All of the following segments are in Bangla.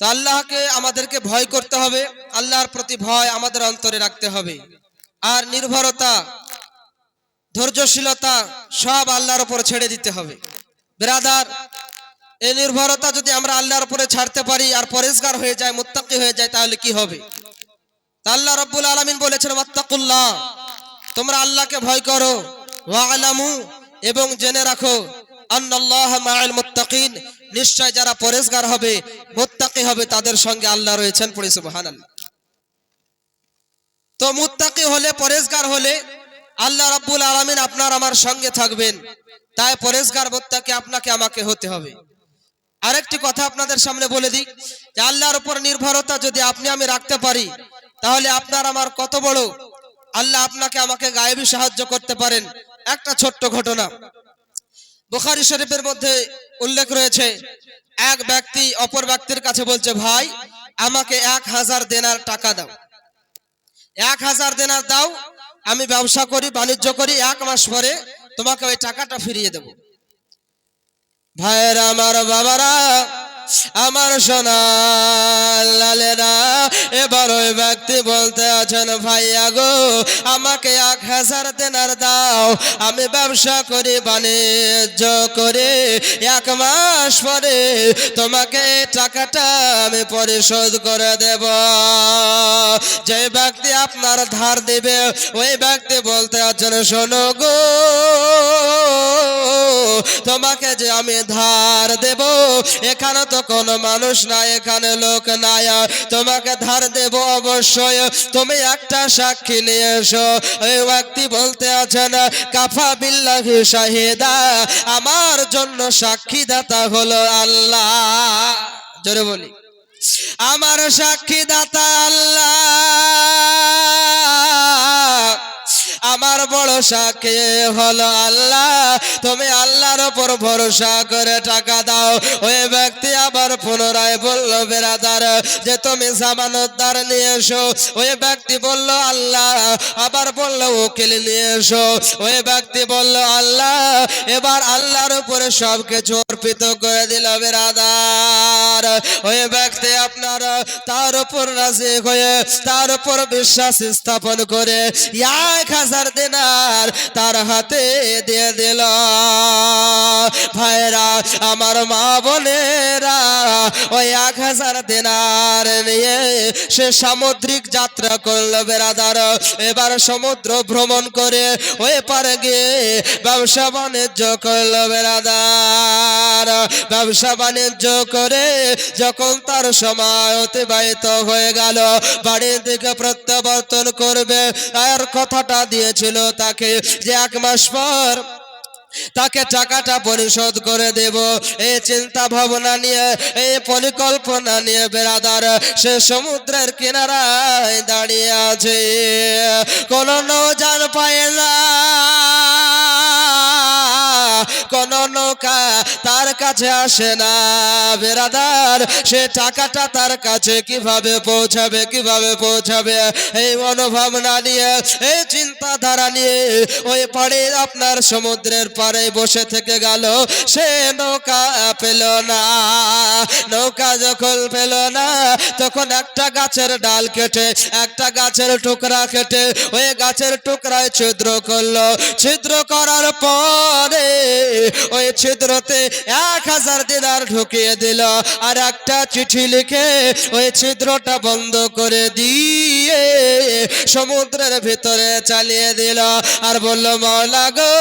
তো আল্লাহকে আমাদেরকে ভয় করতে হবে, আল্লাহর প্রতি ভয় আমাদের অন্তরে রাখতে হবে। আর নির্ভরতা, ধৈর্যশীলতা সব আল্লাহর উপর ছেড়ে দিতে হবে। বেরাদার, এই নির্ভরতা যদি আমরা আল্লাহর উপরে ছাড়তে পারি আর পরিষ্কার হয়ে যায়, মুত্তাকি হয়ে যায়, তাহলে কি হবে? তা আল্লাহ রব্বুল আলমিন বলেছেন মাত্তাকুল্লাহ তোমরা আল্লাহকে ভয় করো ওয়ালামু এবং জেনে রাখো, আন্নাল্লাহ মাআল মুত্তাকিন নিশ্চয় যারা পরেশগার হবে, মুত্তাকি হবে, তাদের সঙ্গে আল্লাহ রয়েছেন পড়ে, সুবহানাল্লাহ। তো মুত্তাকি হলে, পরেশগার হলে আল্লাহ রাব্বুল আলামিন আপনার আমার সঙ্গে থাকবেন। তাই পরেশগার, মুত্তাকি আপনাকে আমাকে হতে হবে। আরেকটি কথা আপনাদের সামনে বলে দিই, যে আল্লাহর উপর নির্ভরতা যদি আপনি, আমি রাখতে পারি, তাহলে আপনার আমার কত বড়, আল্লাহ আপনাকে আমাকে গায়েবী সাহায্য করতে পারেন। একটা ছোট্ট ঘটনা। বুখারি শরীফের মধ্যে উল্লেখ রয়েছে, এক ব্যক্তি অপর ব্যক্তির কাছে বলছে, ভাই, আমাকে এক হাজার দেনার টাকা দাও। এক হাজার দেনার দাও, আমি ব্যবসা করি, বাণিজ্য করি, এক মাস পরে তোমাকে ওই টাকাটা ফিরিয়ে দেব। ভাইয়েরা, আমার বাবারা আমার সোনা লালেরা, এবার ওই ব্যক্তি বলতে আছেন, ভাইয়া গো, আমাকে এক হাজার দেনার দাও, আমি ব্যবসা করি, বাণিজ্য করে। এক মাস পরে তোমাকে টাকাটা আমি পরিশোধ করে দেব। যে ব্যক্তি আপনার ধার দেবে, ওই ব্যক্তি বলতে আছেন, শোনো গো তোমাকে যে আমি ধার দেব, এখানে তো কোনো মানুষ নাই, এখানে লোক নাই। তোমাকে ধার দেব অবশ্যই। তুমি একটা সাক্ষী নিয়ে এসো। ওই ব্যক্তি বলতে আছেন কাফা বিল্লাহি শাহিদা, আমার জন্য সাক্ষীদাতা হলো আল্লাহ। জোরে বলি। আমার সাক্ষীদাতা আল্লাহ। আমার বড় সাক্ষী হলো আল্লাহ। তুমি আল্লাহর উপর ভরসা করে টাকা দাও। ওই ব্যক্তি আবার পুনরায় বলল, বেরাদার, যে তুমি জামানতদার নিয়ে এসো। ওই ব্যক্তি বলল, আল্লাহ। আবার বলল, উকিল নিয়ে এসো। ওই ব্যক্তি বলল, আল্লাহ। এবার আল্লাহর উপরে সব কিছু অর্পিত করে দিল বেরাদার। ওই ব্যক্তি আপনার, তার উপর রাজি হয়ে, তার উপর বিশ্বাস স্থাপন করে এক হাজার দিনার তার হাতে দিয়ে দিল। ভাইরা, আমার মা বোনেরা, ওই এক হাজার দিনার নিয়ে সে সামুদ্রিক যাত্রা করল বেড়াদার এবার সমুদ্র ভ্রমণ করে ওই পারে গিয়ে ব্যবসা বাণিজ্য করল বেড়াদার ব্যবসা বাণিজ্য করে যখন তার সময় অতিবাহিত হয়ে গেল, বাড়ির দিকে প্রত্যাবর্তন করবে। আর কথাটা দিয়েছিল তাকে যে এক মাস পর তাকে টাকাটা পরিশোধ করে দেব। এই চিন্তা ভাবনা নিয়ে, এই পরিকল্পনা নিয়ে বেড়াদার সে সমুদ্রের কিনারায় দাঁড়িয়ে আছে। কোন নৌযান পায় না। কোন নৌকা তার কাছে আসে না। বেরাদার, সে টাকাটা তার কাছে কীভাবে পৌঁছাবে কীভাবে পৌঁছাবে? এই মনোভাবনা নিয়ে, এই চিন্তাধারা নিয়ে ওই পাড়ে আপনার সমুদ্রের পাড়ে বসে থেকে গেল। সে নৌকা পেল না। নৌকা যখন পেল না, তখন একটা গাছের ডাল কেটে, একটা গাছের টুকরা কেটে ওই গাছের টুকরায় ছিদ্র করল। ছিদ্র করার পরে ওই ছিদ্রতে এক হাজার দিনার ঢুকিয়ে দিল। আর একটা চিঠি লিখে ওই ছিদ্রটা বন্ধ করে দিয়ে সমুদ্রের ভিতরে চালিয়ে দিল। আর বলল গো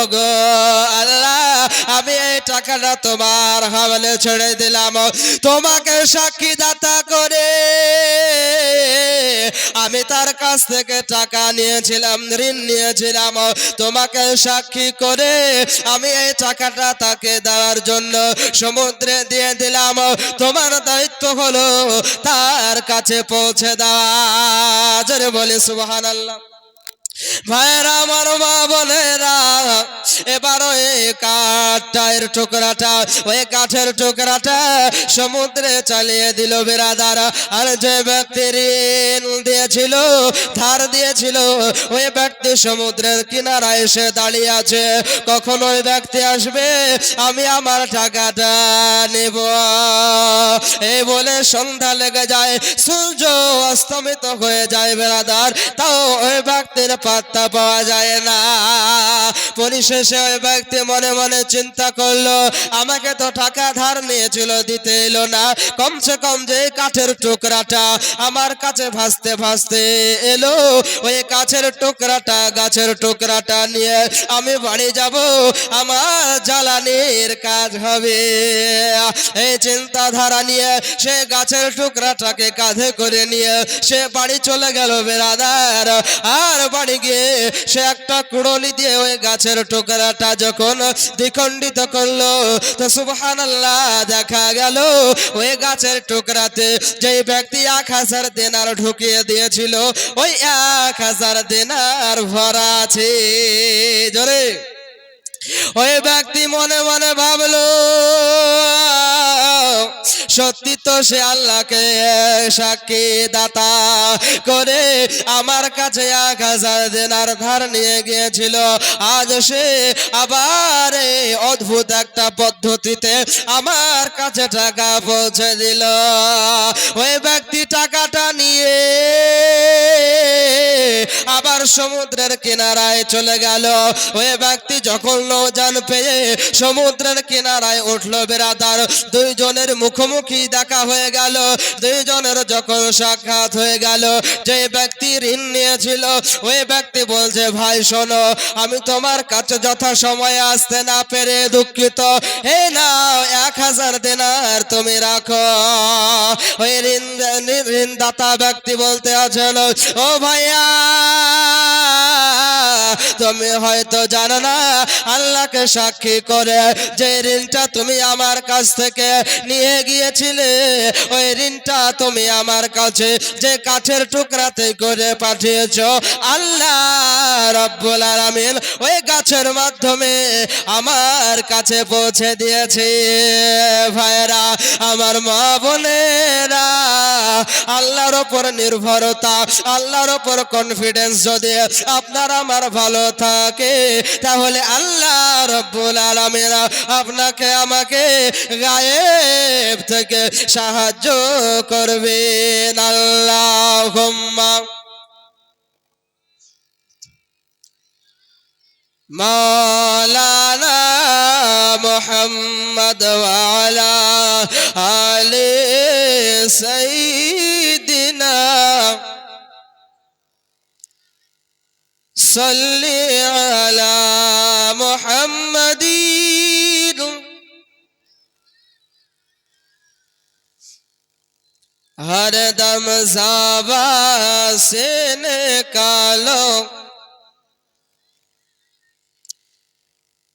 ওগো আল্লাহ, আমি এই টাকাটা তোমার হাওয়ালে ছেড়ে দিলাম। তোমাকে সাক্ষী দাতা করে আমি তার কাছ থেকে টাকা নিয়েছিলাম, ঋণ নিয়েছিলাম। তোমাকে সাক্ষী করে আমি এই টাকাটা তাকে দেওয়ার জন্য সমুদ্রে দিয়ে দিলাম। তোমার দায়িত্ব হলো তার কাছে পৌঁছে দেওয়া। জোরে বলে সুবহান ভাইয়েরা, আমার মা বোনেরা, এবার ওই কাঠের টুকরাটা, ওই কাঠের টুকরাটা সমুদ্রে চালিয়ে দিল বেরাদার। আর যে ব্যক্তি ঋণ দিয়েছিল, ধার দিয়েছিল, ওই ব্যক্তি সমুদ্রের কিনারায় এসে দাঁড়িয়ে আছে। কখন ওই ব্যক্তি আসবে, আমি আমার টাকাটা নেব। এই বলে সন্ধ্যা লেগে যায়, সূর্য অস্তমিত হয়ে যায় বেড়াদার তাও ওই ব্যক্তির পাত্তা পাওয়া যায় না। পরিশেষে ওই ব্যক্তি মনে মনে চিন্তা করল, আমাকে তো টাকা ধার নিয়েছিল, দিতে এলো না। কমসে কম যে কাঠের টুকরাটা আমার কাছে ভাসতে ভাসতে এলো, ওই কাছের টুকরাটা, গাছের টুকরাটা নিয়ে আমি বাড়ি যাব। আমার জ্বালানির কাজ হবে। এই চিন্তাধারা নিয়ে সে গাছের টুকরাটাকে কাঁধে করে নিয়ে সে বাড়ি চলে গেল বেড়াদার। আর বাড়ি গিয়ে সে একটা কুড়লি দিয়ে ওই গাছের টুকরাটা যখন দ্বিখণ্ডিত করল, তো সুবহান দেখা গেল, ওই গাছের টুকরাতে ব্যক্তি এক হাজার দেনার ঢুকিয়ে দিয়েছিল, ওই এক হাজার দেনার ভরা আছে। জোরে। ওই ব্যক্তি মনে মনে ভাবলো সত্যি তো সে আল্লাহকে সাক্ষী দাতা করে আমার কাছে এক হাজার দেনার ধার নিয়ে গিয়েছিল। আজ সে আবার অদ্ভুত একটা পদ্ধতিতে আমার কাছে টাকা পৌঁছে দিল। ওই ব্যক্তি টাকাটা নিয়ে আবার সমুদ্রের কিনারায় চলে গেল। ওই ব্যক্তি যখন নৌজান পেয়ে সমুদ্রের কিনারায় উঠল, বেরাদার দুইজনের মুখোমুখি দেখা হয়ে গেল? দুইজনের যখন সাক্ষাৎ হয়ে গেল, যে ব্যক্তি ঋণ নিয়েছিল, ওই ব্যক্তি বলছে, ভাই, শোনো, আমি তোমার কাছে যথা সময়ে আসতে না পেরে দুঃখিত। হে নাও, এক হাজার দেনার তুমি রাখো। ওই ঋণ, ঋণদাতা ব্যক্তি বলতে আছেন, ও ভাইয়া তুমি হয়তো জানো না, আল্লাহকে সাক্ষী করে যে ঋণটা তুমি আমার কাছ থেকে নিয়ে গিয়েছিলে, ওই ঋণটা তুমি আমার কাছে যে কাঠের টুকরাতে করে পাঠিয়েছ। আল্লাহ রব্বুল আলামিন ওই গাছের মাধ্যমে আমার কাছে পৌঁছে দিয়েছে। ভাইরা আমার মা বোনেরা, আল্লাহর ওপর নির্ভরতা, আল্লাহর ওপর কনফিডেন্স যদি আপনার আমার ভালো থাকে, তাহলে আল্লাহ রব্বুল আলমেরা আপনাকে আমাকে গায়েব থেকে সাহায্য করবেন। আল্লাহ মোহাম্মদ আলা আলে সাই صل على محمد. ہر دم زابا سے نکالو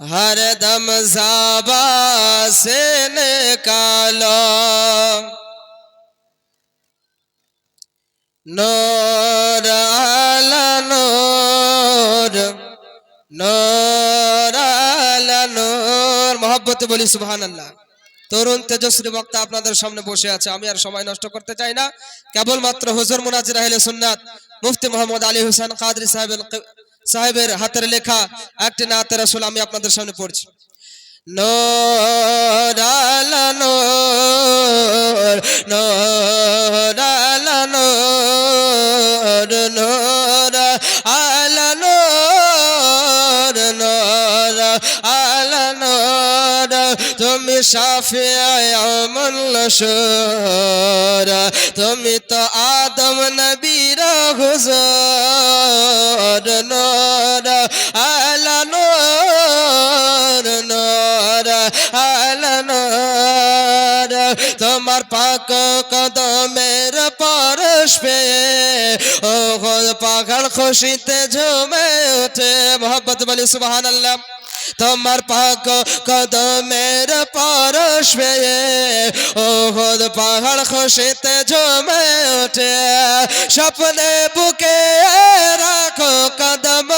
ہر دم زابا سے نکالو নর আলা নর নর আলা নর। মহব্বতে বলি সুবহান আল্লাহ তরুণ তেজস্বী বক্তা আপনাদের সামনে বসে আছে। আমি আর সময় নষ্ট করতে চাই না। কেবলমাত্র হুজুর মুনাজির আহলে সুন্নাত, মুফতি মোহাম্মদ আলী হুসেন কাদরি সাহেবের সাহেবের হাতের লেখা, একটি নাতে রাসুল আমি আপনাদের সামনে পড়ছি। নূর আলা নূর নূর আলা নূর নূর আলা নূর নূর আলা নূর তুমি সাফি আমল তুমি তো আদম নবীর হুজুর নূর আলা নূর তোমার পাক কদমের পরশ পে ও পাখাড় খুশিতে ঝুমে ওঠে মোহাম্মদ বলি, সুবহানাল্লাহ। তোমার পাক কদমের পরশ পেয়ে ওহদ পাহাড় খুশিতে জমে ওঠে স্বপ্নে বুকে রাখো কদম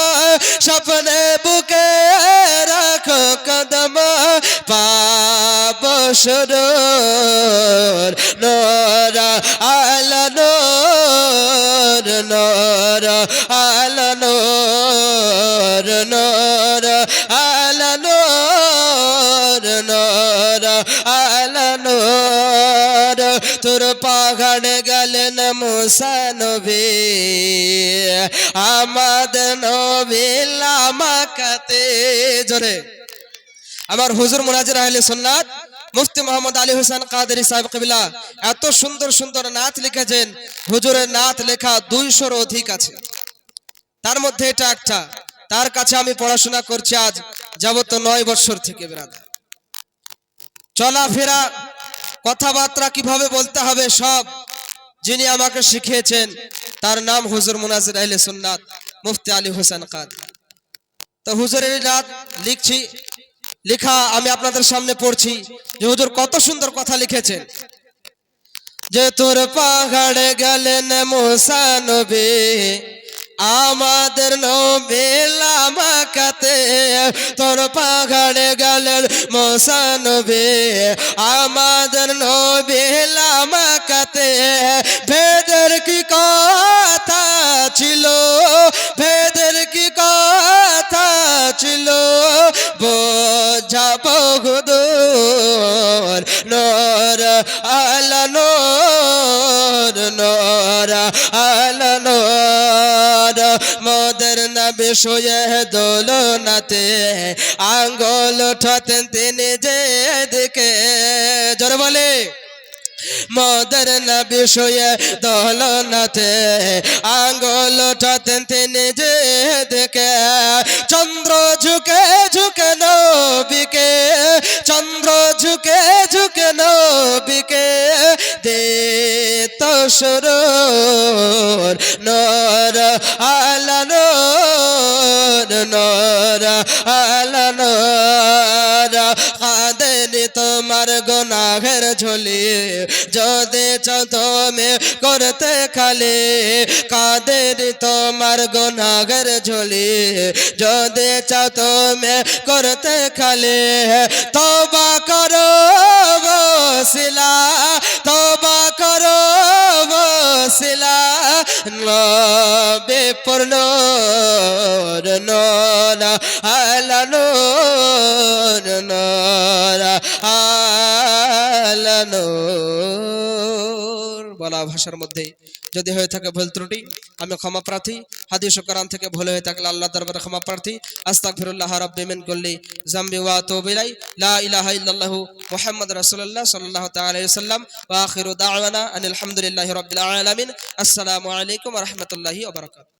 সুরুর নোরা আলা নোর নোর আলা নোর নোর আলা নোর নোর আলা নোর তোর পাহাড় গেলেন মুসা নবী আমাদের নবী লামাকাতে। জোরে। আমার হুজুর মুনাজির আহলে সুন্নাত মুফতি মোহাম্মদ আলী হোসেন কাদেরি সাহেব কবিলা, এত সুন্দর সুন্দর নাত লিখেছেন। হুজুরের নাত লেখা দুইশোর অধিক আছে। তার মধ্যে এটা একটা। তার কাছে আমি পড়াশোনা করছি আজ, যাবত নয় বছর থেকে বেরাদার চলাফেরা, কথাবার্তা কীভাবে বলতে হবে সব যিনি আমাকে শিখিয়েছেন, তার নাম হুজুর মুনাজির আহলে সুন্নাত মুফতি আলী হোসেন কাদ তো হুজুরের নাত লিখছি লেখা আমি আপনাদের সামনে পড়ছি। যে হুজুর কত সুন্দর কথা লিখেছেন। যে তোর পাহাড়ে গেলেন মোসা নবী, আমাদের নবী তোর পাহাড়ে গেলেন মোসা নবী, আমাদের নবী লামাকাতে। ভেদের কি কথা ছিল? বহুদূর নর, আলা নর নর, আলা নর। মদের নবী শুয়ে দোলনাতে আঙ্গল উঠাতেন তিনি যে দিকে জোরে বলে। মদর নবী শুয়ে দোলনাতে আঙ্গুল উঠাতেন তিনি যে দেখে চন্দ্র ঝুঁকে সুরুর, নর আলা নর নর আলা নর কাঁদেনি তোমার গোনাঘের ঝুলি। যদি তুমি করতে খালি, কাঁদেনি তোমার গোনাঘের ঝুলি। যদি চাও তুমি করতে খালি তবা করো বসিলা তবা নবে পড়ল নর আলানো নূর আলানো বলা ভাষার মধ্যে যদি হয়ে থাকে ভুল ত্রুটি, আমি ক্ষমা প্রার্থী। হাদিস কোরআন থেকে ভুল হয়ে থাকলে আল্লাহ দরবারে ক্ষমা প্রার্থী। আস্তাগফিরুল্লাহ রাব্বি মিন কুল্লি জামবি ওয়া তো বিলাই লা ইলাহা ইল্লাল্লাহু সাল্লাহ রাসূলুল্লাহ সাল্লাল্লাহু তাআলা আলাইহি ওয়া আখিরু দাওয়ানা আনিল হামদুলিল্লাহি রাব্বিল আসসালামু আলাইকুম ওয়া